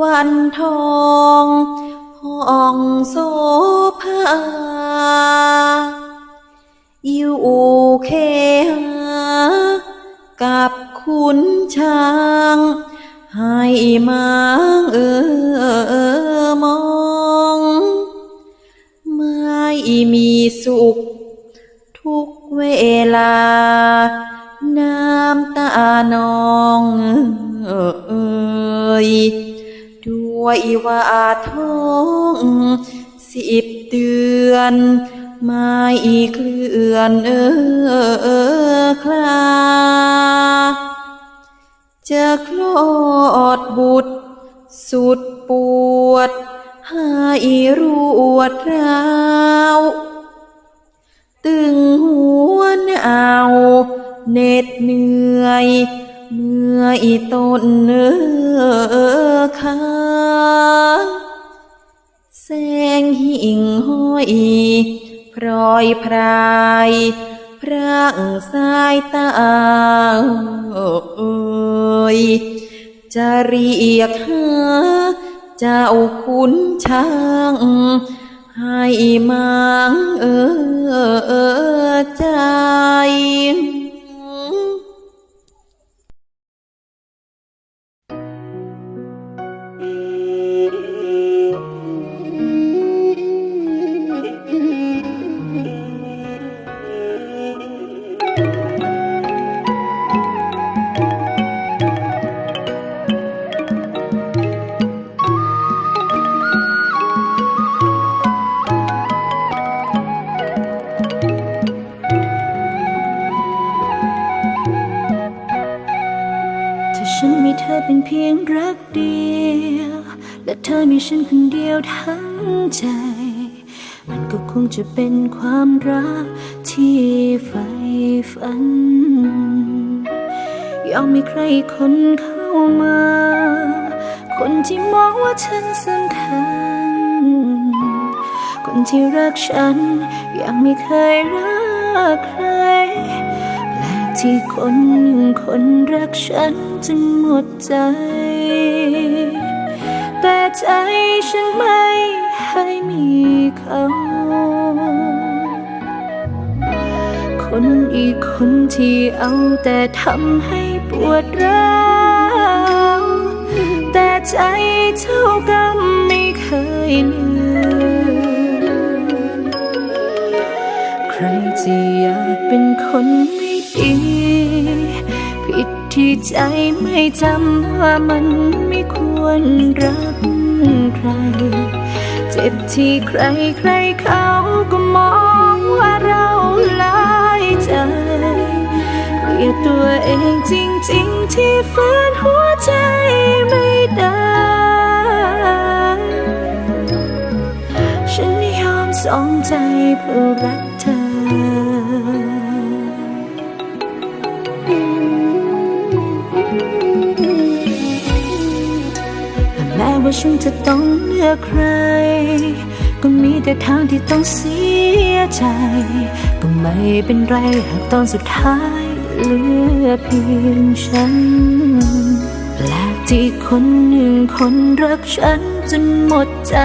วันทองพองโสภาอยู่เคหากับคุณช้าง ให้มังเออมอง ไม่มีสุข ทุกเวลา น้ำตานองเอ่ย วยว่าท้องสิบเดือนไม่เคลื่อนเออคลา จะคลอดบุตร สุดปวดให้รวดราวตึงหัวหนาวเหน็ดเหนื่อย เมื่อยต้นเนื้อขาแสงหิ่งห้อยพรอยพรายพร่างสายตาเอ่ยจะเรียกหาเจ้าคุณช้างให้มังเออใจ มีเธอเป็นเพียงรักเดียว และเธอมีฉันคนเดียวทั้งใจ มันก็คงจะเป็นความรักที่ใฝ่ฝัน ยอมมีใครคนเข้ามา คนที่มองว่าฉันสำคัญ คนที่รักฉันยังไม่เคยรักใคร ที่คนหนึ่งคนรักฉันจนหมดใจ แต่ใจฉันไม่ให้มีเขา คนอีกคนที่เอาแต่ทำให้ปวดร้าวแต่ใจเท่ากันไม่เคยลืมใครจะอยากเป็นคนไม่ ดีผิดที่ใจไม่จำว่ามันไม่ควรรักใคร เจ็บที่ใครใครเขาก็มองว่าเราหลายใจเกลียดตัวเองจริง ๆ ที่ฝืนหัวใจไม่ได้ฉันยอมสองใจเพื่อรักเธอ ฉันจะต้องเลือกใคร ก็มีแต่ทางที่ต้องเสียใจ ก็ไม่เป็นไรหากตอนสุดท้ายเหลือเพียงฉันแปลกที่คนหนึ่งคนรักฉันจนหมดใจ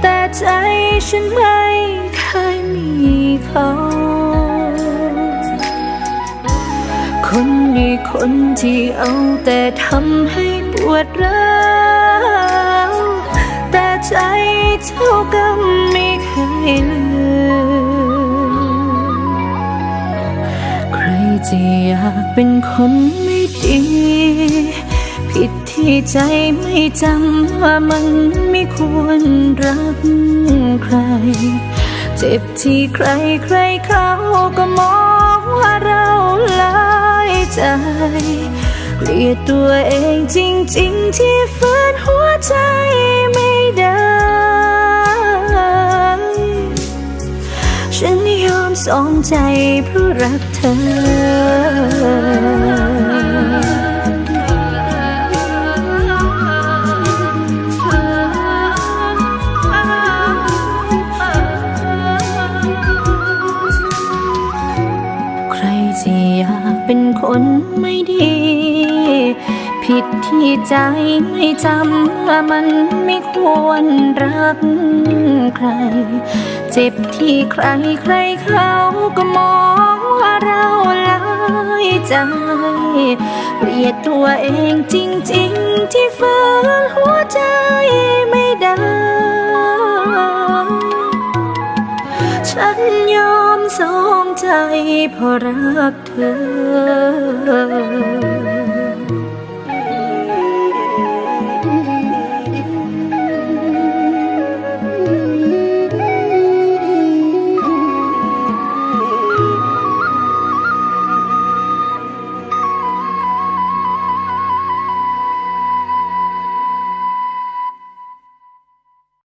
แต่ใจฉันไม่เคยมีเขา คนนี้คนที่เอาแต่ทำให้ปวดร้าวแต่ใจเท่ากับไม่เคยลืมใครจะอยากเป็นคนไม่ดี ผิดที่ใจไม่จำว่ามันไม่ควรรักใคร เจ็บที่ใครใครเขาก็มองว่าเราลา ใจ เกลียดตัวเองจริงๆ ที่ฝืนหัวใจไม่ได้ ฉันยอมสองใจเพราะรักเธอ เป็นคนไม่ดี ผิดที่ใจไม่จำว่ามันไม่ควรรักใคร เจ็บที่ใครใครเขาก็มองว่าเราลายใจเกลียดตัวเองจริง ๆ ที่ฝืนหัวใจ เพราะรักเธอ